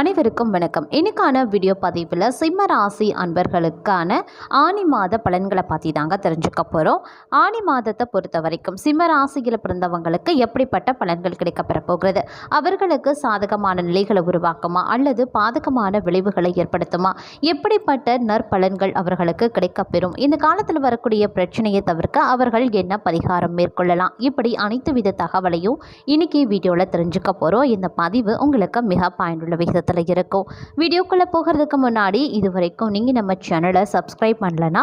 அனைவருக்கும் வணக்கம். இன்னைக்கான வீடியோ பதிவில் சிம்ம ராசி அன்பர்களுக்கான ஆனி மாத பலன்களை பற்றி தாங்க தெரிஞ்சுக்க போகிறோம் ஆனி மாதத்தை பொறுத்த வரைக்கும் சிம்ம ராசியில் பிறந்தவங்களுக்கு எப்படிப்பட்ட பலன்கள் கிடைக்கப்பெற போகிறது? அவர்களுக்கு சாதகமான நிலைகளை உருவாக்குமா? அல்லது பாதகமான விளைவுகளை ஏற்படுத்துமா? எப்படிப்பட்ட நற்பலன்கள் அவர்களுக்கு கிடைக்கப்பெறும் இந்த காலத்தில் வரக்கூடிய பிரச்சனையை தவிர்க்க அவர்கள் என்ன பரிகாரம் மேற்கொள்ளலாம்? இப்படி அனைத்து வித தகவலையும் இன்னைக்கு வீடியோவில் தெரிஞ்சுக்க போகிறோம் இந்த பதிவு உங்களுக்கு மிக பயனுள்ள விகிதத்தில் இருக்கும். வீடியோக்குள்ளே போகிறதுக்கு முன்னாடி இது வரைக்கும் நீங்கள் நம்ம சேனலை சப்ஸ்கிரைப் பண்ணலன்னா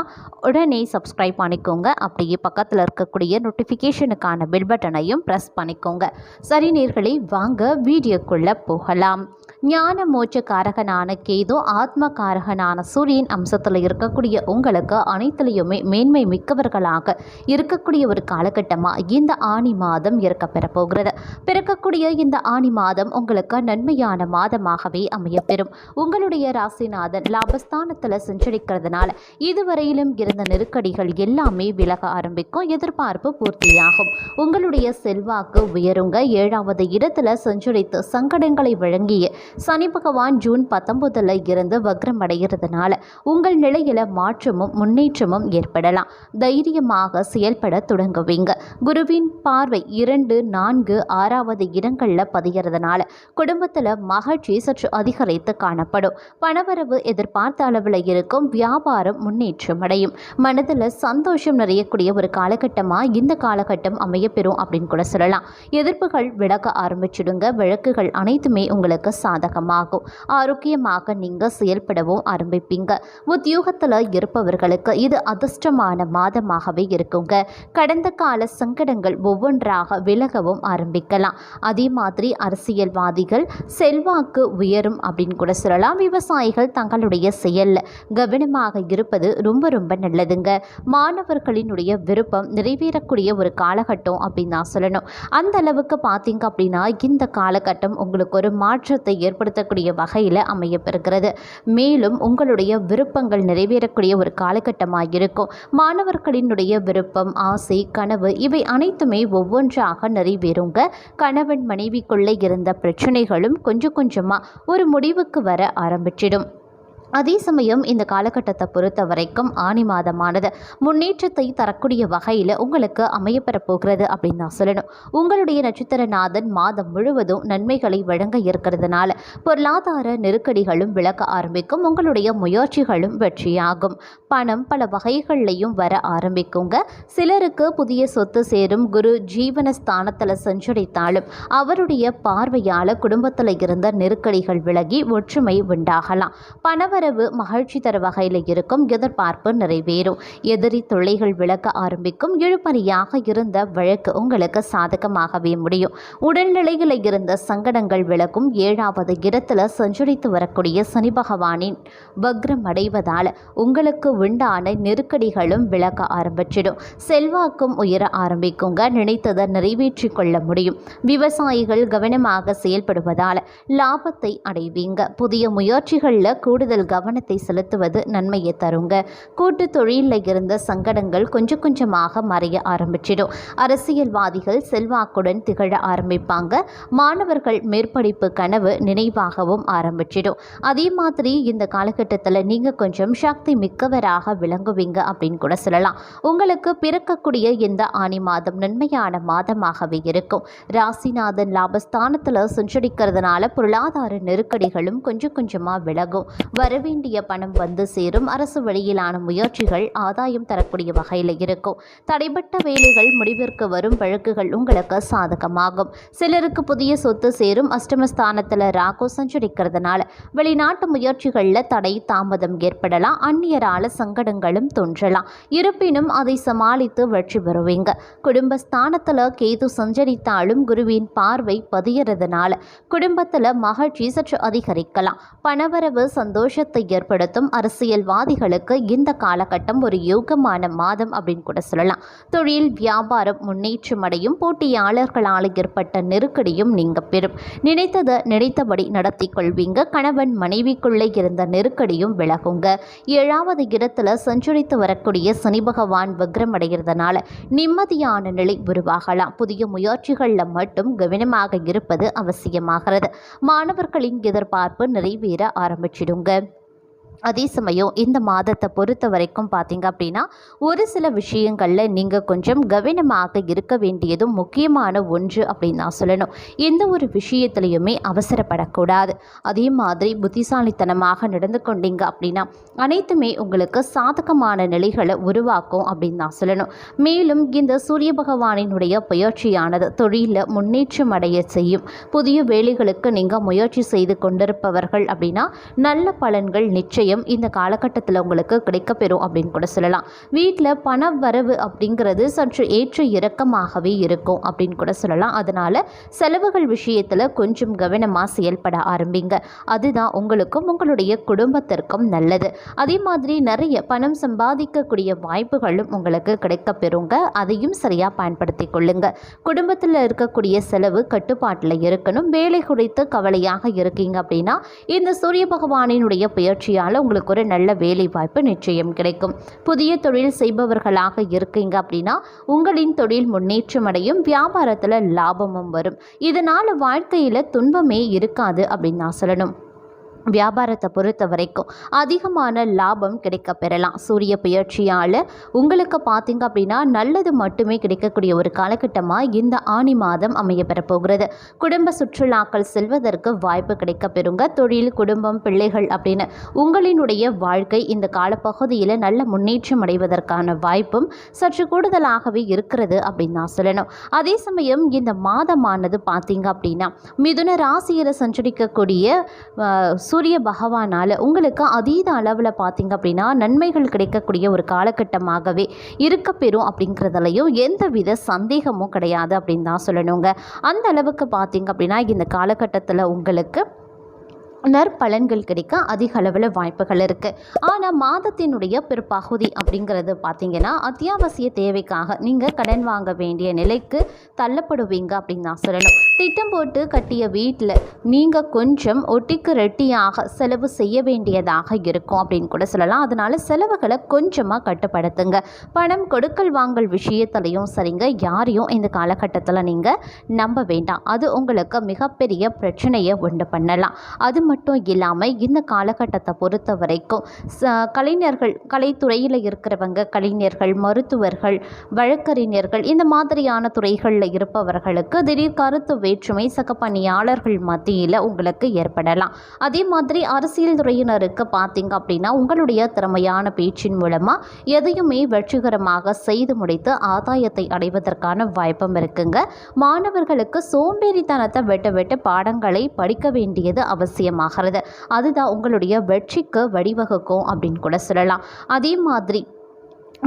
உடனே சப்ஸ்கிரைப் பண்ணிக்கோங்க. அப்படியே பக்கத்தில் இருக்கக்கூடிய நோட்டிஃபிகேஷனுக்கான பெல் பட்டனையும் ப்ரெஸ் பண்ணிக்கோங்க. சரி நீர்களை வாங்க வீடியோக்குள்ளே போகலாம். ஞான மோட்ச காரகனான கேது ஆத்ம காரகனான சூரியன் அம்சத்தில் இருக்கக்கூடிய உங்களுக்கு அனைத்துலேயுமே மேன்மை மிக்கவர்களாக இருக்கக்கூடிய ஒரு காலகட்டமாக இந்த ஆணி மாதம் இருக்க பெறப்போகிறது பிறக்கக்கூடிய இந்த ஆணி மாதம் உங்களுக்கு நன்மையான மாதமாக மாதமாகவே அமையப்பெறும். உங்களுடைய ராசிநாதன் லாபஸ்தானத்தில் சஞ்சரிக்கிறதுனால இதுவரையிலும் இருந்த நெருக்கடிகள் எல்லாமே விலக ஆரம்பிக்கும். எதிர்பார்ப்பு பூர்த்தியாகும். உங்களுடைய செல்வாக்கு உயருங்க. ஏழாவது இடத்துல சஞ்சரித்து சங்கடங்களை வழங்கிய சனி பகவான் ஜூன் பத்தொன்பதுல இருந்து வக்ரம் அடைகிறதுனால உங்கள் நிலையில மாற்றமும் முன்னேற்றமும் ஏற்படலாம். தைரியமாக செயல்பட தொடங்குவீங்க. குருவின் பார்வை இரண்டு நான்கு ஆறாவது இடங்கள்ல பதிகிறதுனால குடும்பத்துல மகிழ்ச்சி சற்று அதிகரித்து காணப்படும். பணவரவு எதிர்பார்த்த அளவில் இருக்கும். வியாபாரம் முன்னேற்றம் அடையும். மனதில் சந்தோஷம் நிறையக்கூடிய ஒரு காலகட்டமாக இந்த காலகட்டம் அமையப்பெறும் அப்படின்னு கூட சொல்லலாம். எதிர்ப்புகள் விலக ஆரம்பிச்சிடுங்க. வழக்குகள் அனைத்துமே உங்களுக்கு சாதகமாகும். ஆரோக்கியமாக நீங்கள் செயல்படவும் ஆரம்பிப்பீங்க. உத்தியோகத்தில் இருப்பவர்களுக்கு இது அதிர்ஷ்டமான மாதமாகவே இருக்குங்க. கடந்த கால சங்கடங்கள் ஒவ்வொன்றாக விலகவும் ஆரம்பிக்கலாம். அதே மாதிரி அரசியல்வாதிகள் செல்வாக்கு உயரும் அப்படின்னு கூட சொல்லலாம். விவசாயிகள் தங்களுடைய செயலில் கவனமாக இருப்பது ரொம்ப ரொம்ப நல்லதுங்க. மாணவர்களினுடைய விருப்பம் நிறைவேறக்கூடிய ஒரு காலகட்டம் அப்படின்னு நான் சொல்லணும். அந்த அளவுக்கு பார்த்தீங்க அப்படின்னா இந்த காலகட்டம் உங்களுக்கு ஒரு மாற்றத்தை ஏற்படுத்தக்கூடிய வகையில் அமையப்பெறுகிறது. மேலும் உங்களுடைய விருப்பங்கள் நிறைவேறக்கூடிய ஒரு காலகட்டமாக இருக்கும். மாணவர்களினுடைய விருப்பம் ஆசை கனவு இவை அனைத்துமே ஒவ்வொன்றாக நிறைவேறுங்க. கணவன் மனைவிக்குள்ளே இருந்த பிரச்சனைகளும் கொஞ்சம் கொஞ்சமாக ஒரு முடிவுக்கு வர ஆரம்பிச்சிடும். அதே சமயம் இந்த காலகட்டத்தை பொறுத்த வரைக்கும் ஆணி மாதமானது முன்னேற்றத்தை தரக்கூடிய வகையில் உங்களுக்கு அமையப்பெறப் போகிறது அப்படின்னு நான் சொல்லணும். உங்களுடைய நட்சத்திரநாதன் மாதம் முழுவதும் நன்மைகளை வழங்க இருக்கிறதுனால பொருளாதார நெருக்கடிகளும் விளக்க ஆரம்பிக்கும் உங்களுடைய முயற்சிகளும் வெற்றியாகும். பணம் பல வகைகள்லையும் வர ஆரம்பிக்குங்க. சிலருக்கு புதிய சொத்து சேரும் குரு ஜீவன ஸ்தானத்தில் சஞ்சரித்தாலும் அவருடைய பார்வையால் குடும்பத்தில் இருந்த நெருக்கடிகள் விலகி ஒற்றுமை உண்டாகலாம். பணவரவு மகிழ்ச்சி தர வகையில் இருக்கும் எதிர்பார்ப்பு நிறைவேறும். எதிரி தொல்லைகள் விளக்க ஆரம்பிக்கும். இழுபறியாக இருந்த வழக்கு உங்களுக்கு சாதகமாகவே முடியும். உடல்நிலையில் இருந்த சங்கடங்கள் விளக்கும் ஏழாவது இடத்துல சஞ்சரித்து வரக்கூடிய சனி பகவானின் வக்ரம் அடைவதால் உங்களுக்கு உண்டான நெருக்கடிகளும் விளக்க ஆரம்பிச்சிடும். செல்வாக்கும் உயர ஆரம்பிக்குங்க. நினைத்ததை நிறைவேற்றி கொள்ள முடியும். விவசாயிகள் கவனமாக செயல்படுவதால் லாபத்தை அடைவீங்க. புதிய முயற்சிகளில் கூடுதல் கவனத்தை செலுத்துவது நன்மையை தருங்க. கூட்டு தொழிலில் இருந்த சங்கடங்கள் கொஞ்சம் கொஞ்சமாக மறைய ஆரம்பிச்சிடும். அரசியல்வாதிகள் செல்வாக்குடன் திகழ ஆரம்பிப்பாங்க. மாணவர்கள் மேற்படிப்பு கனவு நினைவாகவும் ஆரம்பிச்சிடும். அதே மாதிரி இந்த காலகட்டத்தில் நீங்கள் கொஞ்சம் சக்தி மிக்கவராக விளங்குவீங்க அப்படின்னு கூட சொல்லலாம். உங்களுக்கு பிறக்கக்கூடிய இந்த ஆணி மாதம் நன்மையான மாதமாகவே இருக்கும். ராசிநாதன் லாபஸ்தானத்தில் சஞ்சரிக்கிறதுனால பொருளாதார நெருக்கடிகளும் கொஞ்சம் கொஞ்சமாக விலகும். வர வரவேண்டிய பணம் வந்து சேரும். அரசு வழியிலான முயற்சிகள் ஆதாயம் தரக்கூடிய வகையில் இருக்கும். தடைபட்ட வேலைகள் முடிவிற்கு வரும் வழக்குகள் உங்களுக்கு சாதகமாகும். சிலருக்கு புதிய சொத்து சேரும். அஷ்டமஸ்தானத்தில் ராகு சஞ்சரிக்கிறதுனால வெளிநாட்டு முயற்சிகளில் தடை தாமதம் ஏற்படலாம். அந்நியரால சங்கடங்களும் தோன்றலாம். இருப்பினும் அதை சமாளித்து வெற்றி பெறுவீங்க. குடும்பஸ்தானத்தில் கேது சஞ்சரித்தாலும் குருவின் பார்வை பதியறதுனால குடும்பத்தில் மகிழ்ச்சி சற்று அதிகரிக்கலாம். பணவரவு சந்தோஷ முன்னேற்றத்தை ஏற்படுத்தும் அரசியல்வாதிகளுக்கு இந்த காலகட்டம் ஒரு யோகமான மாதம் அப்படின்னு கூட சொல்லலாம். தொழில் வியாபாரம் முன்னேற்றம் அடையும் போட்டியாளர்களால் ஏற்பட்ட நெருக்கடியும் நீங்க பெறும். நினைத்ததை நினைத்தபடி நடத்தி கொள்வீங்க. கணவன் மனைவிக்குள்ளே இருந்த நெருக்கடியும் விலகுங்க. ஏழாவது இடத்துல சஞ்சரித்து வரக்கூடிய சனி பகவான் வக்ரம் அடைகிறதுனால நிம்மதியான நிலை உருவாகலாம். புதிய முயற்சிகளில் மட்டும் கவனமாக இருப்பது அவசியமாகிறது. மாணவர்களின் எதிர்பார்ப்பு நிறைவேற ஆரம்பிச்சிடுங்க. அதே சமயம் இந்த மாதத்தை பொறுத்த வரைக்கும் பார்த்தீங்க அப்படின்னா ஒரு சில விஷயங்களில் நீங்கள் கொஞ்சம் கவனமாக இருக்க வேண்டியதும் முக்கியமான ஒன்று அப்படின்னு நான் சொல்லணும். எந்த ஒரு விஷயத்துலையுமே அவசரப்படக்கூடாது. அதே மாதிரி புத்திசாலித்தனமாக நடந்து கொண்டீங்க அப்படின்னா அனைத்துமே உங்களுக்கு சாதகமான நிலைகளை உருவாக்கும் அப்படின்னு நான் சொல்லணும். மேலும் இந்த சூரிய பகவானினுடைய பயிற்சியானது தொழிலில் முன்னேற்றம் அடைய செய்யும். புதிய வேலைகளுக்கு நீங்கள் முயற்சி செய்து கொண்டிருப்பவர்கள் அப்படின்னா நல்ல பலன்கள் நிச்சயம் இந்த காலகட்டத்தில் உங்களுக்கு கிடைக்கப்பெறும் அப்படின்னு கூட சொல்லலாம். வீட்டில் பண வரவு அப்படிங்கிறது சற்று ஏற்ற இறக்கமாகவே இருக்கும் அப்படின்னு கூட சொல்லலாம். அதனால் செலவுகள் விஷயத்தில் கொஞ்சம் கவனமாக செயல்பட ஆரம்பிங்க. அதுதான் உங்களுக்கும் உங்களுடைய குடும்பத்திற்கும் நல்லது. அதே மாதிரி நிறைய பணம் சம்பாதிக்கக்கூடிய வாய்ப்புகளும் உங்களுக்கு கிடைக்கப்பெறுங்க. அதையும் சரியாக பயன்படுத்தி கொள்ளுங்க. குடும்பத்தில் இருக்கக்கூடிய செலவு கட்டுப்பாட்டில் இருக்கணும். வேலை குறித்து கவலையாக இருக்கீங்க அப்படின்னா இந்த சூரிய பகவானினுடைய பயிற்சியால் உங்களுக்கு ஒரு நல்ல வேலை வாய்ப்பு நிச்சயம் கிடைக்கும். புதிய தொழில் செய்பவர்களாக இருக்கீங்க அப்படின்னா உங்களின் தொழில் முன்னேற்றம் அடையும் வியாபாரத்தில் லாபமும் வரும். இதனால் வாழ்க்கையில் துன்பமே இருக்காது அப்படின்னு நான் சொல்லணும். வியாபாரத்தை பொறுத்த வரைக்கும் அதிகமான லாபம் கிடைக்க பெறலாம். சூரிய பயிற்சியால் உங்களுக்கு பார்த்தீங்க அப்படின்னா நல்லது மட்டுமே கிடைக்கக்கூடிய ஒரு காலகட்டமாக இந்த ஆணி மாதம் அமைய பெறப்போகிறது குடும்ப சுற்றுலாக்கள் செல்வதற்கு வாய்ப்பு கிடைக்க பெறுங்க. தொழில் குடும்பம் பிள்ளைகள் அப்படின்னு உங்களினுடைய வாழ்க்கை இந்த காலப்பகுதியில் நல்ல முன்னேற்றம் அடைவதற்கான வாய்ப்பும் சற்று கூடுதலாகவே இருக்கிறது அப்படின்னு நான் சொல்லணும். அதே சமயம் இந்த மாதமானது பார்த்தீங்க அப்படின்னா மிதுன ராசியில் சஞ்சரிக்கக்கூடிய சூரிய பகவானால் உங்களுக்கு அதீத அளவில் பார்த்திங்க அப்படின்னா நன்மைகள் கிடைக்கக்கூடிய ஒரு காலகட்டமாகவே இருக்கப்பெறும் அப்படிங்கிறதுலையும் எந்தவித சந்தேகமும் கிடையாது அப்படின்னு தான் சொல்லணுங்க. அந்த அளவுக்கு பார்த்தீங்க அப்படின்னா இந்த காலகட்டத்தில் உங்களுக்கு நற்பலன்கள் கிடைக்க அதிக அளவில் வாய்ப்புகள் இருக்குது ஆனால் மாதத்தினுடைய பிற்பகுதி அப்படிங்கிறது பார்த்திங்கன்னா அத்தியாவசிய தேவைக்காக நீங்கள் கடன் வாங்க வேண்டிய நிலைக்கு தள்ளப்படுவீங்க அப்படின்னு நான் சொல்லணும். திட்டம் போட்டு கட்டிய வீட்டில் நீங்கள் கொஞ்சம் ஒட்டிக்கு ரெட்டியாக செலவு செய்ய வேண்டியதாக இருக்கும் அப்படின்னு கூட சொல்லலாம். அதனால் செலவுகளை கொஞ்சமாக கட்டுப்படுத்துங்க. பணம் கொடுக்கல் வாங்கல் விஷயத்துலையும் சரிங்க. யாரையும் இந்த காலகட்டத்தில் நீங்கள் நம்ப வேண்டாம். அது உங்களுக்கு மிகப்பெரிய பிரச்சனையை உண்டு பண்ணலாம். அது மட்டும் இல்லாமல் இந்த காலகட்டத்தை பொறுத்த வரைக்கும் ச கலைஞர்கள் கலைத்துறையில் இருக்கிறவங்க கலைஞர்கள் மருத்துவர்கள் வழக்கறிஞர்கள் இந்த மாதிரியான துறைகளில் இருப்பவர்களுக்கு திடீர் கருத்து வேற்றுமை சக பணியாளர்கள் மத்தியில் உங்களுக்கு ஏற்படலாம். அதே மாதிரி அரசியல் துறையினருக்கு பார்த்தீங்க அப்படின்னா உங்களுடைய திறமையான பேச்சின் மூலமாக எதையுமே வெற்றிகரமாக செய்து முடித்து ஆதாயத்தை அடைவதற்கான வாய்ப்பும் இருக்குங்க. மாணவர்களுக்கு சோம்பேறித்தனத்தை வெட்ட வெட்ட பாடங்களை படிக்க வேண்டியது அவசியமாக காரணமாகிறது அதுதான் உங்களுடைய வெற்றிக்கு வழிவகுக்கும் அப்படின்னு கூட சொல்லலாம். அதே மாதிரி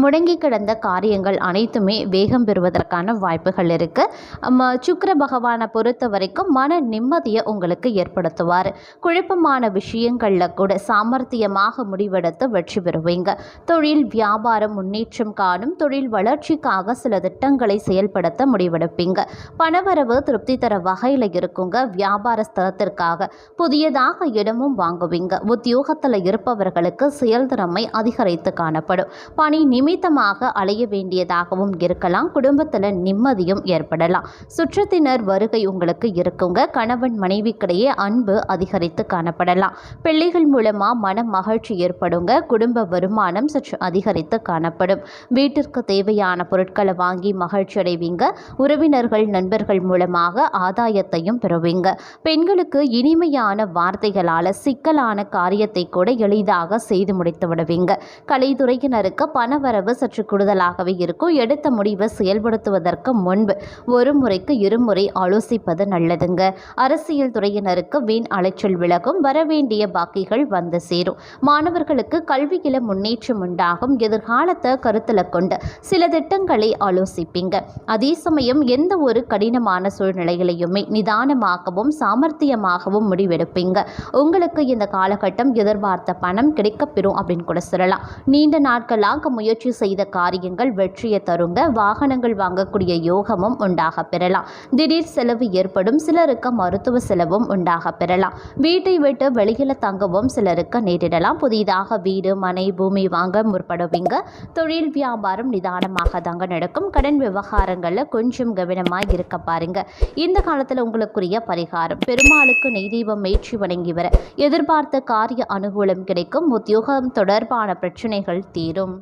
முடங்கி கிடந்த காரியங்கள் அனைத்துமே வேகம் பெறுவதற்கான வாய்ப்புகள் இருக்குது சுக்கர பகவானை பொறுத்த வரைக்கும் மன நிம்மதியை உங்களுக்கு ஏற்படுத்துவார். குழப்பமான விஷயங்களில் கூட சாமர்த்தியமாக முடிவெடுத்து வெற்றி பெறுவீங்க. தொழில் வியாபாரம் முன்னேற்றம் காணும் தொழில் வளர்ச்சிக்காக சில திட்டங்களை செயல்படுத்த முடிவெடுப்பீங்க. பணவரவு திருப்தி தர வகையில் இருக்குங்க. வியாபார ஸ்தலத்திற்காக புதியதாக இடமும் வாங்குவீங்க. உத்தியோகத்தில் இருப்பவர்களுக்கு செயல்திறமை அதிகரித்து காணப்படும். பணி நிமித்தமாக அலைய வேண்டியதாகவும் இருக்கலாம். குடும்பத்தில் நிம்மதியும் ஏற்படலாம். சுற்றத்தினர் வருகை உங்களுக்கு இருக்குங்க. கணவன் மனைவிக்கிடையே அன்பு அதிகரித்து காணப்படலாம். பிள்ளைகள் மூலமாக மன மகிழ்ச்சி ஏற்படுங்க. குடும்ப வருமானம் சற்று அதிகரித்து காணப்படும். வீட்டிற்கு தேவையான பொருட்களை வாங்கி மகிழ்ச்சி அடைவீங்க. உறவினர்கள் நண்பர்கள் மூலமாக ஆதாயத்தையும் பெறுவீங்க. பெண்களுக்கு இனிமையான வார்த்தைகளால் சிக்கலான காரியத்தை கூட எளிதாக செய்து முடித்து விடுவீங்க. கலைத்துறையினருக்கு பண பணவரவு சற்று கூடுதலாகவே இருக்கும். எடுத்த முடிவை செயல்படுத்துவதற்கு முன்பு ஒரு முறைக்கு இருமுறை ஆலோசிப்பது நல்லதுங்க. அரசியல் துறையினருக்கு வீண் அலைச்சல் விலகும். வரவேண்டிய பாக்கிகள் வந்து சேரும். மாணவர்களுக்கு கல்வியில முன்னேற்றம் உண்டாகும். எதிர்காலத்தை கருத்தில் கொண்டு சில திட்டங்களை ஆலோசிப்பீங்க. அதே சமயம் எந்த ஒரு கடினமான சூழ்நிலைகளையுமே நிதானமாகவும் சாமர்த்தியமாகவும் முடிவெடுப்பீங்க. உங்களுக்கு இந்த காலகட்டம் எதிர்பார்த்த பணம் கிடைக்கப்பெறும் அப்படின்னு கூட சொல்லலாம். நீண்ட நாட்களாக முயற்சி முயற்சி செய்த காரியங்கள் வெற்றியை தருங்க வாகனங்கள் வாங்கக்கூடிய யோகமும் உண்டாக பெறலாம். திடீர் செலவு ஏற்படும் சிலருக்கு மருத்துவ செலவும் உண்டாக பெறலாம். வீட்டை விட்டு வெளியில் தங்கவும் சிலருக்கு நேரிடலாம். புதிதாக வீடு மனை பூமி வாங்க முற்படுவீங்க. தொழில் வியாபாரம் நிதானமாக தாங்க நடக்கும். கடன் விவகாரங்களில் கொஞ்சம் கவனமாக இருக்க பாருங்க. இந்த காலத்தில் உங்களுக்குரிய பரிகாரம் பெருமாளுக்கு நெய் தீபம் ஏற்றி வணங்கி வர. எதிர்பார்த்த காரிய அனுகூலம் கிடைக்கும். உத்தியோகம் தொடர்பான பிரச்சனைகள் தீரும்.